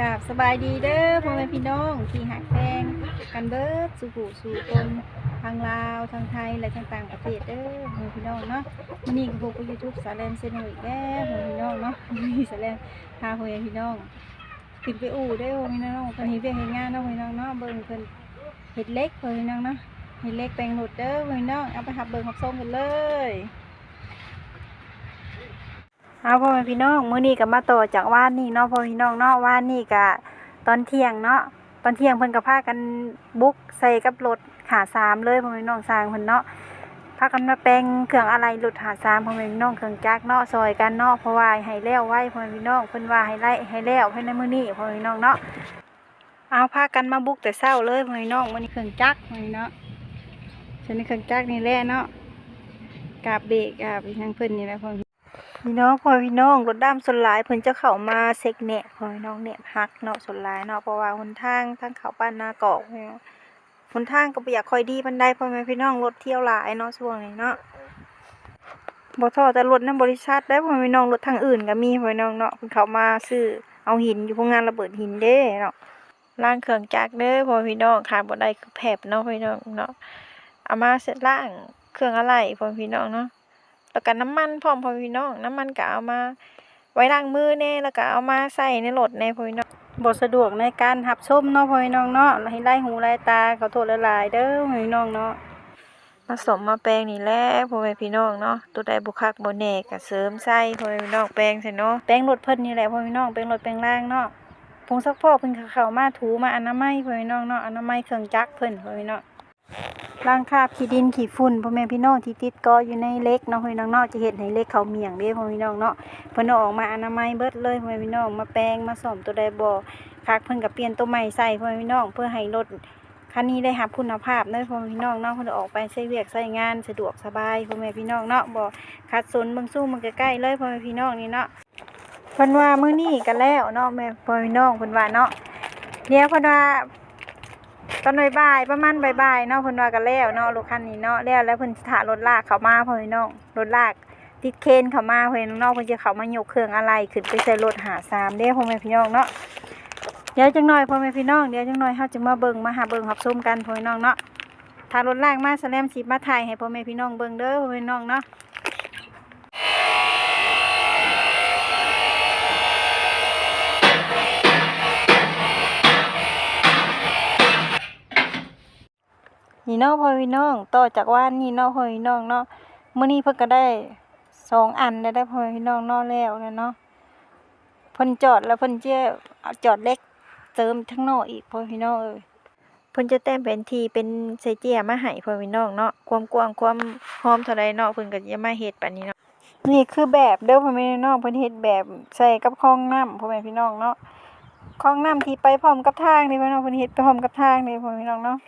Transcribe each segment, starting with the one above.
กราบสบายดีเด้อพ่อแม่พี่น้องที่หักแพงกันเบิดสู่ผู้สู่คนทางลาวทางไทยและทางต่างประเทศเด้อพ่อแม่พี่น้องเนาะวันนี้ก็พบกับยูทูบสาแลนเซนอีกแล้วพ่อแม่พี่น้องเนาะวันนี้สาแลนพาพ่อแม่พี่น้องขึ้นไปอู่ได้พ่อแม่พี่น้องเพิ่นเฮ็ดเวียกเฮ็ดงานเนาะพ่อแม่พี่น้องเนาะเบิ่งเพิ่นเฮ็ดเล็กพ่อแม่พี่น้องเนาะเฮ็ดเล็กแปลงหลุดเด้อพ่อแม่พี่น้องเอาไปหับเบิ่งหับส้มกันเลย เอาพ่อแม่พี่น้องมื้อนี้ก็มาต่อจากว่านนี่เนาะพ่อพี่น้องเนาะว่านนี่ก็ตอนเที่ยงเนาะตอนเที่ยงเพิ่นก็พากันบุกใส่กับรถขาสามเลยพ่อแม่พี่น้องสร้างเพิ่นเนาะพากันมาแปลงเครื่องอะไรรถหาสามพ่อแม่พี่น้องเครื่องจักรเนาะซอยกันเนาะเพราะว่าให้แล้วไว้พ่อแม่พี่น้องเพิ่นว่าให้ไล่ให้แล้วภายในมื้อนี้พ่อแม่พี่น้องเนาะเอาพากันมาบุกแต่เช้าเลยพ่อแม่พี่น้องมื้อนี้เครื่องจักรพ่อแม่พี่น้องฉันในเครื่องจักรนี่แหละเนาะกาบเบรกกาบอีทางเพิ่นนี่แหละพ่อ พี่น้องพ่อพี่น้องรถดำส่วนหลายเพิ่นจะเข้ามาเซ็กแหนะพ่อพี่น้องแหนบฮักเนาะส่วนหลายเนาะเพราะว่าหนทางทางเขาบ้านนากอกเนี่ยหนทางก็บ่อยากคอยดีปานใดพ่อแม่พี่น้องรถเที่ยวหลายเนาะช่วงนี้เนาะบ่ท้อแต่รถนำบริษัทได้พ่อแม่พี่น้องรถทางอื่นก็มีพ่อพี่น้องเนาะเพิ่นเข้ามาซื้อเอาหินอยู่โรงงานระเบิดหินเด้เนาะล้างเครื่องจักรเด้อพ่อพี่น้องขาดบ่ได้คือแผบเนาะพ่อพี่น้องเนาะเอามาเสร็จล้างเครื่องอะไรพ่อพี่น้องเนาะ แล้วก็น้ำมันพร้อมพ่อพี่น้อง น้ำมันก็เอามา ไว้ล้างมือแน่แล้วก็เอามาใส่ในรถแน่พ่อพี่น้องบ่สะดวกในการหับชมเนาะพ่อพี่น้องเนาะให้ไล่หูไล่ตาขอโทษหลายๆเด้อพ่อพี่น้องเนาะมาสมมาแปลงนี่แหละพ่อแม่พี่น้องเนาะตัวใดบ่คักบ่แน่ก็เสริมใส่พ่อแม่พี่น้องแปลงใส่เนาะแปลงรถเพิ่นนี่แหละพ่อพี่น้องแปลงรถแปลงล่างเนาะผงซักฟอกเพิ่นก็เข้ามาถูมาอนามัยพ่อพี่น้องเนาะอนามัยเครื่องจักรเพิ่นพ่อพี่น้อง ล้างคราบขี้ดินขี้ฝุ่นพ่อแม่พี่น้องที่ติดกออยู่ในเล็กเนาะพี่น้องเนาะจะเห็นให้เล็กเขาเมียงเด้พ่อพี่น้องเนาะเพิ่นเอาออกมาอนามัยเบิดเลยพ่อแม่พี่น้องมาแปรงมาซ่อมตัวใดบ่คักเพิ่นก็เปลี่ยนตัวใหม่ใส่พ่อแม่พี่น้องเพื่อให้รถคันนี้ได้รับคุณภาพเด้อพ่อแม่พี่น้องเนาะเพิ่นอออกไปใช้เวียกใช้งานสะดวกสบายพ่อแม่พี่น้องเนาะบ่ขัดสนเบิ่งสู้มันใกล้ๆเลยพ่อแม่พี่น้องนี่เนาะเพิ่นว่ามื้อนี้ก็แล้วเนาะแม่พ่อแม่พี่น้องเพิ่นว่าเนาะเดี๋ยวเพิ่นว่า ตอนบ่ายๆประมาณบ่ายๆเนาะเพิ่นว่ากันแล้วเนาะรถคันนี้เนาะแล้วแล้วเพิ่นสิถารถลากเข้ามาพ่อพี่น้องรถลากติดเคนเข้ามาเพิ่นน้องเพิ่นจะเข้ามายกเครื่องอะไรขึ้นไปใส่รถหาสามเด้พ่อแม่พี่น้องเนาะเดี๋ยวจังหน่อยพ่อแม่พี่น้องเดี๋ยวจังหน่อยเฮาจะมาเบิ่งมาหาเบิ่งรับชมกันพ่อพี่น้องเนาะถ้ารถลากมาแสลมสิมาถ่ายให้พ่อแม่พี่น้องเบิ่งเด้อพ่อแม่พี่น้องเนาะ นี่เนาะพ่อพี่น้องต่อจากว่านนี่เนาะพ่อพี่น้องเนาะเมื้อนี้เพิ่นก็ได้สองอันได้ได้พ่อพี่น้องเนาะแล้วนะเนาะเพิ่นจอดแล้วเพิ่นจะเอาจอดเล็กเติมทั้งนอกอีกพ่อพี่น้องเอ้ยเพิ่นจะแต่งเป็นทีเป็นใส่เจียมาให้พ่อพี่น้องเนาะความกว้างความหอมเท่าใดเนาะเพิ่นก็จะมาเฮ็ดปานนี้เนาะนี่คือแบบเด้อพ่อแม่พี่น้องเพิ่นเฮ็ดแบบใส่กับคลองน้ำพ่อแม่พี่น้องเนาะคลองน้ำที่ไปพร้อมกับทางนี่พ่อน้องเพิ่นเฮ็ดไปพร้อมกับทางนี่พ่อแม่พี่น้องเนาะ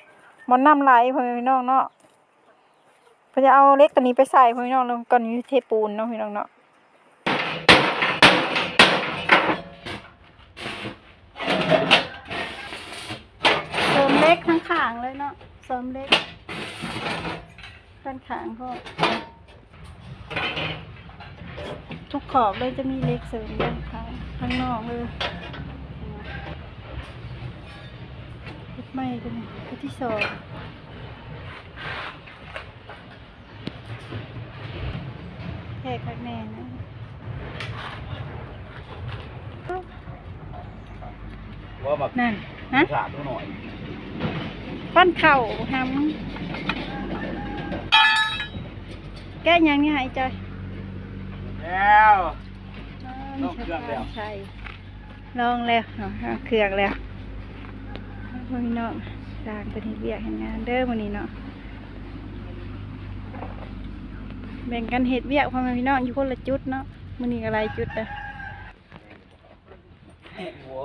บ่น้ำไหลพ่อแม่พี่น้องเนาะเพิ่จะเอาเล็กตัวนี้ไปใส่พ่อพี่น้องแล้วก่อนนี้เทปูนเนาะพี่น้องเนาะเสริมเล็กข้งขางเลยเนาะเสริมเล็กข้างขางก็ทุกขอบเลยจะมีเล็กเสริมด้านข้างข้างนอกเลยเฮ็ด ไม่ตัวนี้ตัวที่สองแค่ข้างแน่นะว่ามานั่นฮะสาดหน่อยฟันเข่าหำแก้ยังนี่หายใจแล้วอ๋อลองเครื่องแล้วใช่ลองแล้วเอาเอาเครื่องแล้ว พ่อพี่น้องสร้างเป็นเฮ็ดเวียกเห็นงานเด้อวันนี้เนาะแบ่งกันเห็ดเวียกพ่อแม่พี่น้องอยู่คนละจุดเนาะมันนี้อะไรจุดอะหัว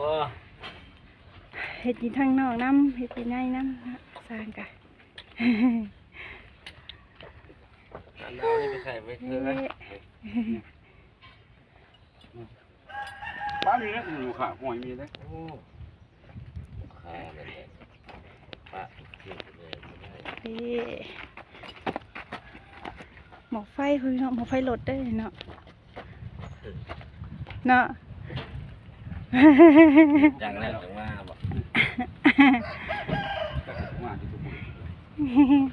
เห็ดอยู่ทางนอกน้ำเห็ดอยู่ในน้ำนะสร้างกันอันเรานี่ไปใส่ไปเถอะนะบ้านมีนะอยู่ขาหอยมีนะโอ้ขาเลยเนี่ย ปะกินเลยไม่ได้นี่หมอกไฟพี่น้องหมอกไฟรถได้เนาะเนาะจังแล้วจังว่าบอกก็คือว่าที่ทุกคน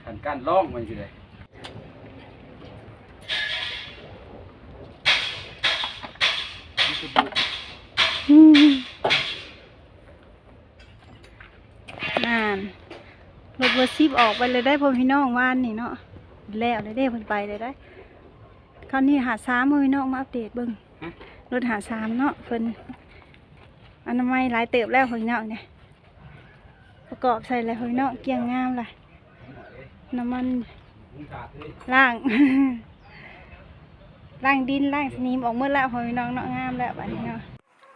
กันการร้องมันสิเลยนี่คือบุอืมนั่นรถเบอร์ซิบออกไปเลยได้พ่อพี่น้องว่านนี่เนาะแล้วเลยได้เพิ่นไปเลยได้คราวนี้หาสามพ่อพี่น้องมาอัปเดตเบิ่งรถหาสามเนาะเพิ่นอนามัยหลายเติบแล้วพ่อพี่น้องเนี่ยประกอบใส่เลยพ่อพี่น้องเกียงงามเลยน้ำมันลยล่างล่างดินล่างสนิมออกเมื่อแล้วพ่อพี่น้องเนาะงามแล้วบัดนี้เนาะ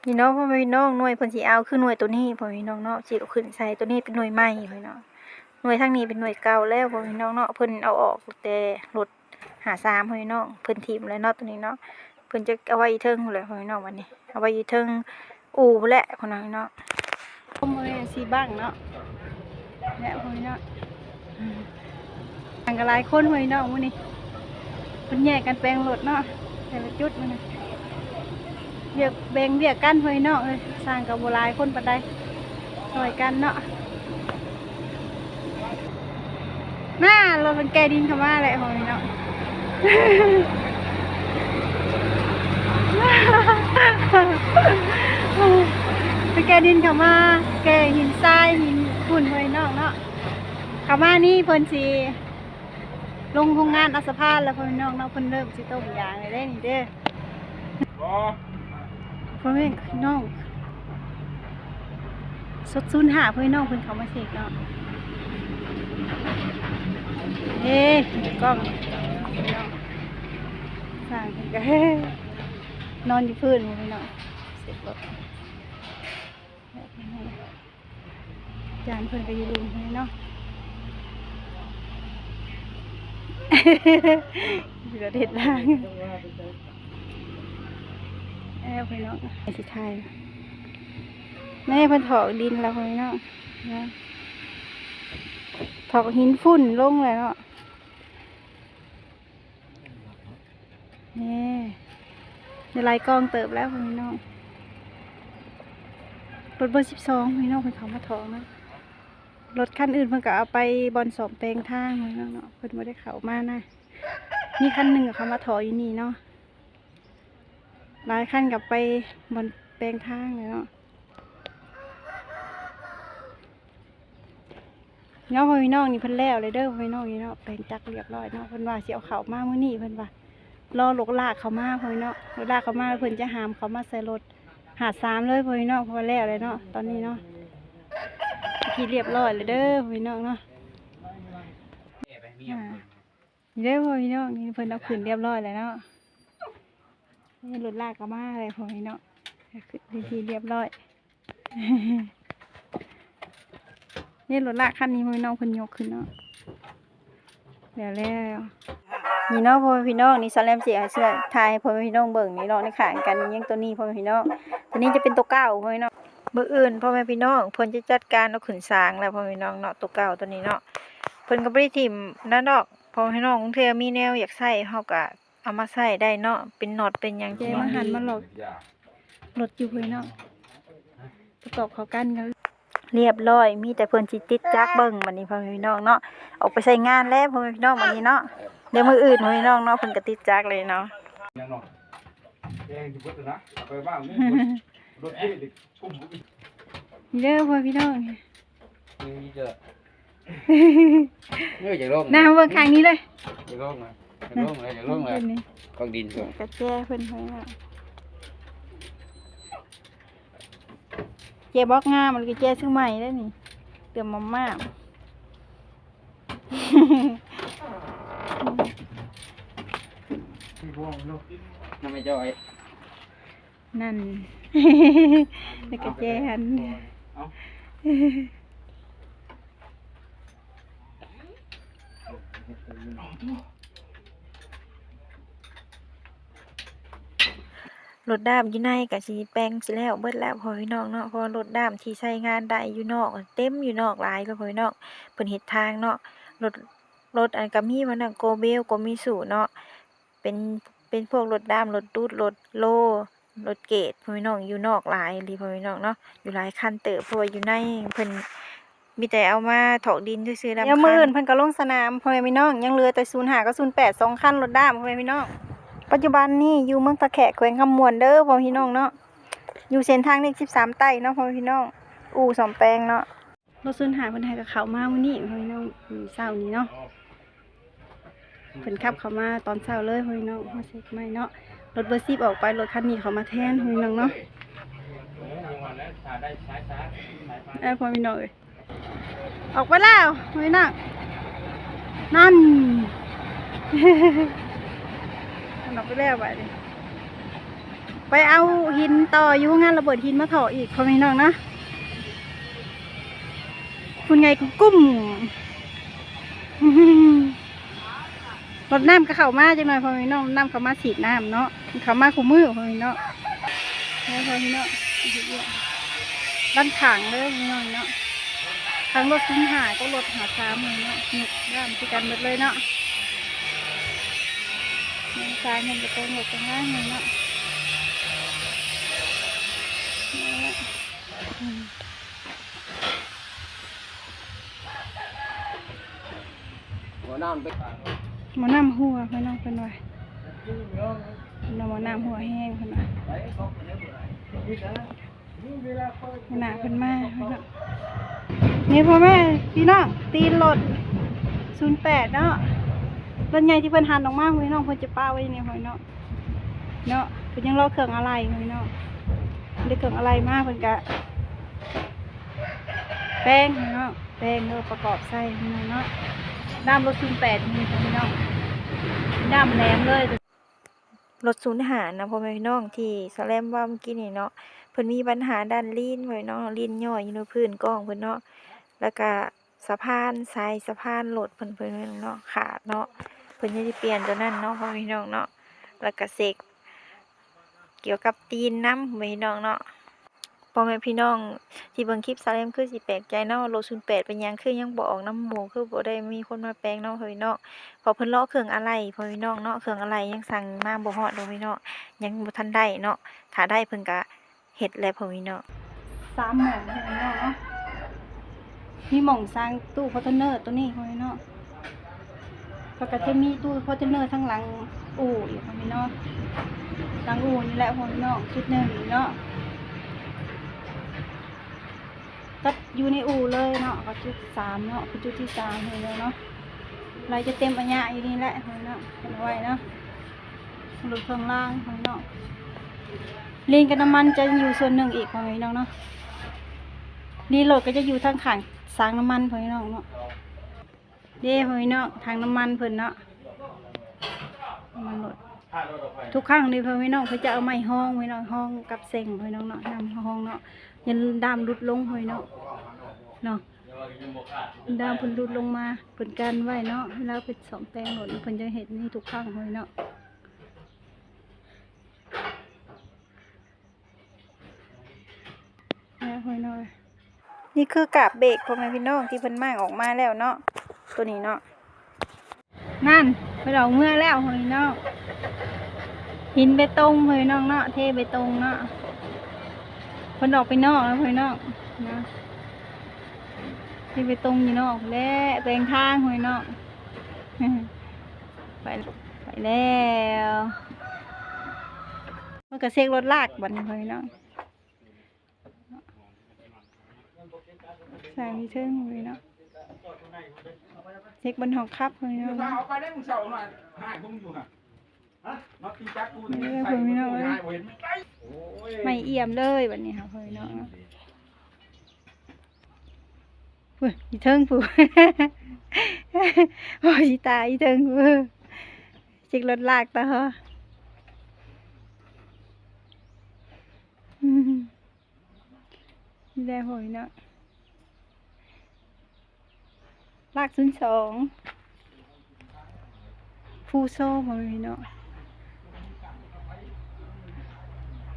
พี่น้องพ่อพี่น้องหน่วยเพิ่นสิเอาคือหน่วยตัวนี้พ่อพี่น้องเนาะสิเอาขึ้นใส่ตัวนี้เป็นหน่วยใหม่พ่อพี่น้อง หน่วยทางนี้เป็นหน่วยเก่าแล้วพ่อพี่น้องเนาะเพิ่นเอาออกแต่รถหาสามพ่อพี่น้องเพิ่นทิ่มแล้วเนาะตัวนี้เนาะเพิ่นจะเอาไว้เทิงพู้นแหละพ่อพี่น้องวันนี้ เอาไว้เทิงอู่แหละพ่อน้องเนาะผมเอ้ยสีบ้างเนาะและพ่อพี่น้องอืมต่างกันหลายคนพ่อพี่น้องมื้อนี้เพิ่นแยกกันแปลงรถเนาะแต่ละจุดมันเรียกแบ่งเรียกกันเฮ้ยเนาะเอ้ยสร้างกับโบราณคนปานใดช่วยกันเนาะ น่ารถมันแกดินเข้ามาแหละเฮ้ยเนาะไปแกดินเข้ามาแกหินทรายหินฝุ่นเฮ้ยเนาะเนาะเข้ามานี่เพิ่นสิลงโรงงานอัสภาแล้วพ่อแม่น้องเนาะเพิ่นเริ่มสิต้มยางเลยเด้นี่เด้อรอพ่อแม่น้องสดซุนหาพ่อแม่น้องเพิ่นเขามาเสกเนาะ เฮ้กล้องสร้างเพิ่นก็นอนอยู่พื้นพ่อแม่น้องเสร็จรถจานเพิ่อนก็อยู่ลุมพ่อแม่เนาะอยู่ประเทศล่างแอบไปเนาะไอ้สิไทยแม่เพิ่นถอกดินแล้วไปเนาะนะ ถอกหินฝุ่นลงเลยเนาะนี่ในลายกองเติบแล้วพี่น้องรถเบอร์สิบสองพี่น้องเพิ่นเขามาถอกนะรถคันอื่นเพิ่นก็เอาไปบอลสอบแปลงทางพี่น้องเนาะเพิ่นม่ได้เขามานะมีคันหนึ่งกับเขามาถออยู่นี่เนาะหลายคันกับไปบนแปลงทางเลยเนาะ เนาะพ่อพี่น้องนี่เพิ่นแล้วเลยเด้อพ่อพี่น้องนี่เนาะแปลงจักเรียบร้อยเนาะเพิ่นว่าสิเอาเขามามื้อนี้เพิ่นว่ารอลกลากเขามาพ่อพี่น้องลกลากเขามาแล้วเพิ่นจะหามเขามาใส่รถหาดสามเลยพ่อพี่น้องพอแล้วเลยเนาะตอนนี้เนาะที่เรียบร้อยเลยเด้อพ่อพี่น้องเนาะแม่ไปเมียนี่เด้อพ่อพี่น้องนี่เพิ่นเอาขึ้นเรียบร้อยแล้วเนาะนี่รถลากก็มาเลยพ่อพี่น้องขึ้นทีทีเรียบร้อย นี่รถลากคันนี้พ่อพี่น้องเพิ่นยกขึ้นเนาะเดี๋ยวแล้วนี่เนาะพ่อพี่น้องนี่สแลมเสียเสื้อทายให้พ่อพี่น้องเบิ่งนี่เนาะในขางกันนี่ยังตัวนี้พ่อพี่น้องตัวนี้จะเป็นตัวเก่าพ่อพี่น้องเบื่ออื่นพ่อแม่พี่น้องเพิ่นจะจัดการเอาขึ้นสร้างแล้วพ่อพี่น้องเนาะตัวเก่าตัวนี้เนาะเพิ่นก็บ่ได้ถิ่มนั่นดอกเพอให้น้องกรุงเทพมีแนวอยากใช้เฮาก็เอามาใช้ได้เนาะเป็นน็อตเป็นหยังเจมาหันมาหลอกรถอยู่เพิ่นเนาะประกอบเข้ากันกัน เรียบร้อย มีแต่เพิ่นสิติดจักเบิ่งบัดนี้พ่อแม่พี่น้องเนาะออกไปใช้งานแล้วพ่อแม่พี่น้องบัดนี้เนาะเดี๋ยวมื้ออื่นพ่อแม่พี่น้องเนาะเพิ่นก็ติดจักเลยเนาะยังนอนแกงที่เบิดนะเอาไปบ้างนี่รถเยอะดิกุ้มบุกอีกนี่เด้อพ่อพี่น้องนี่เจอเมื่อจะลงหน้าเบิ่งข้างนี้เลยจะลงเลยจะลงเลยจะลงเลยเพิ่นนี่กองดินกระแจเพิ่นเพิ่นว่า เจบอกงามมันก็แจซื้อใหม่ได้นี่เติมมาม่าที่พวงลูกน้ำไม่จอยนั่นแล้วก็แจหันเอา รถด้ามอยู่ในก็สิแปลงสิแล้วเบิดแล้วพอพี่น้องเนาะเพราะรถด้ามที่ใช้งานได้อยู่นอก เต็มอยู่นอกหลายแล้วพอพี่น้องเพิ่นเฮ็ดทางเนาะรถรถอันก็มีมันน่ะโกเบลก็มีสู่เนาะเป็นเป็นพวกรถด้ามรถตูดรถโลรถเกตพอพี่น้องอยู่นอกหลายอีพอพี่น้องเนาะอยู่หลายคันเติบเพราะว่าอยู่ในเพิ่นมีแต่เอามาถอกดินซื่อๆแล้วมื่นเพิ่นก็ลงสนามพ่อแม่พี่น้องยังเหลือแต่05กับ08สองคันรถด้ามพ่อแม่พี่น้อง ปัจจุบันนี้อยู่เมืองตะแขกแขวงคำมวนเด้อพ่อพี่น้องเนาะอยู่เส้นทางเลข13ใต้เนาะพ่อพี่น้อง อู่สอมแปลงเนาะรถซุนหาเพิ่นให้กับเขามามื้อนี้พ่อพี่น้องมื้อเช้านี้เนาะเพิ่นขับเขามาตอนเช้าเลยพ่อพี่น้องมาเช็คใหม่เนาะรถเบอร์10ออกไปรถคันนี้เขามาแทนพ่อพี่น้องเนาะเอ้ยพ่อพี่น้องเอ้ยออกไปแล้วพ่อพี่น้องนั่นมัน ออกไปแล้วไปไปเอาหินต่ออยู่งานระเบิดหินมาถออีกพอพี่น้องนะคุณไงกุ้มรถน้ำก็เข้ามาจังหน่อยพอพี่น้องน้ำเข้ามาสีดน้ำเนาะเข้ามาคู่มือพอพี่น้องแล้วพอพี่น้องด้านถังเลยพอพี่น้องเนาะทางรถซุ้มหายก็รถหาซ้ำเลยเนาะหนุกด้านที่กันหมดเลยเนาะ มันกลายมันจะเป็นหมดตรงล่างเลยเนาะเนี่ยอืมหัวน้ำไปหมอน้ำหัวเพื่อนน้องเพื่อนว่าน้องหมอน้ำหัวแห้งเพื่อนว่าหนาเพื่อนมาเพื่อนเนาะนี่พ่อแม่พี่น้องตีนรถศูนย์แปดเนาะ รถใหญ่ที่เพิ่นหันออกมาพี่น้องเพิ่นจะป้าไว้นี่พ่อเนาะเนาะเพิ่นยังรอเครื่องอะไรพี่น้องได้เครื่องอะไรมากเพิ่นกะแป้งเนาะแป้งเนาะประกอบใส่พี่น้องเนาะน้ำรถศูนแปดนี่พี่น้องน้ำแหลมเลยรถศูนย์หารนะพ่อแม่พี่น้องที่สแลมว่าเมื่อกี้นี่เนาะเพิ่นมีปัญหาด้านลีนไว้เนาะลีนย่อยอยู่ในพื้นกล้องเพิ่นเนาะแล้วก็สะพานสายสะพานรถเพิ่นเพิ่นเนาะขาดเนาะ พิ่นยังสิเปลี่ยนตัวนั้นเนาะพ่อพี่น้องเนาะแล้วก็เสกเกี่ยวกับตีนน้ำพ่อพี่น้องเนาะพ่อแม่พี่น้องที่เบิ่งคลิปซาเลมคือสิแปลกใจเนาะรถ08เป็นยังคือยังบ่ออกน้ำหมูคือบ่ได้มีคนมาแปลงเนาะพ่อพี่น้องพอเพิ่นเลาะเครื่องอะไหล่พ่อพี่น้องเนาะเครื่องอะไหล่ยังสั่งมาบ่ฮอดเนาะพี่น้องยังบ่ทันได้เนาะถ้าได้เพิ่นก็เฮ็ดแล้วพ่อพี่น้อง3หม่องพ่อพี่น้องเนาะมีหม่องสร้างตู้คอนเทนเนอร์ตัวนี้พ่อพี่น้อง แล้วก็จะมีตู้คอนเทนเนอร์ทั้งหลังอู่อีกพ่อพี่น้องหลังอู่นี่แหละพ่อพี่น้องจุดหนึงนี่เนาะก็อยู่ในอู่เลยเนาะก็จุดสามเนาะคือจุดที่สามเลยเนาะเราจะเต็มอัญญะอยู่นี่แหละเนาะเห็นไว้เนาะหลุดข้างล่างเห็นเนาะลีนกับน้ำมันจะอยู่ส่วนหนึ่งอีกพอไหมน้องเนาะลีโหลดก็จะอยู่ทางขางสางน้ำมันพอไหมน้องเนาะ เด้พอไหมน้องทางน้ำมันเพิ่นเนาะมันหลดทุกครั้งนี่พอไหมน้องเขาจะเอาไม้ห้องไว้น้องห้องกับเซ็งพอไหมน้องเนาะนำห้องเนาะยันดามรุดลงหอยเนาะเนาะดามเพิ่นรุดลงมาเพิ่นกันไว้เนาะแล้วเป็นสองแปลงหมดเพิ่นจะเห็นนี่ทุกครั้งหอยเนาะเนี่ยหอยเนนี่คือกาบเบรกพ่อแม่พี่น้องที่เพิ่นมากออกมาแล้วเนาะ ตัวนี้เนาะนั่นไปเอาเมื่อแล้วหอยเนาะหินเบตงหอยน้องเนาะเทเบตงเนาะเพิ่นออกไปนอกแล้วเพิ่นนอกนะที่ไปตรงอยู่นอกแล้วแปลงทางหวยนอกไปไปแล้วมันก็เซ็กรถลากบัดนเพิ่นเนาะใส่มีเทิงเลยเนาะ เซ็กบนหอกคับเลยเนาะเอาไปได้มึงเสาหน่อยหายพวกมึงอยู่น่ะฮะน็อตตีจักกูเออผมไม่เอาเลยหายบ่เห็นไม่ได้โอ้ยไม่เอี่ยมเลยบัดนี้ค่ะเพิ่นเนาะพุ่นอีเทิงผู้โอ้ยตายอีเทิงผู้จิกรถลากตาเหรออืมนี่ได้หอยเนาะ ลากศูนย์สองฟูโซ่พอมีเนาะ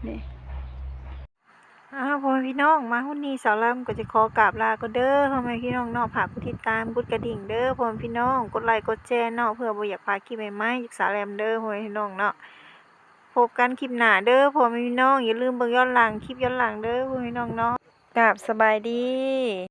นี่อ้าวพ่อแม่พี่น้องมาหุ่นนี้สาวลำก็จะขอกราบลาก็เด้อพ่อแม่พี่น้องเนาะฝากกดติดตามกดกระดิ่งเด้อพ่อแม่พี่น้องกดไลค์กดแชร์เนาะเพื่อบ่อยากพลาดคลิปใหม่ๆจากสาวแรมเด้อพ่อแม่พี่น้องเนาะฝพบกันคลิปหน้าเด้อพ่อแม่พี่น้องอย่าลืมเบิ่งย้อนหลังคลิปย้อนหลังเด้อพ่อแม่พี่น้องเนาะกราบสบายดี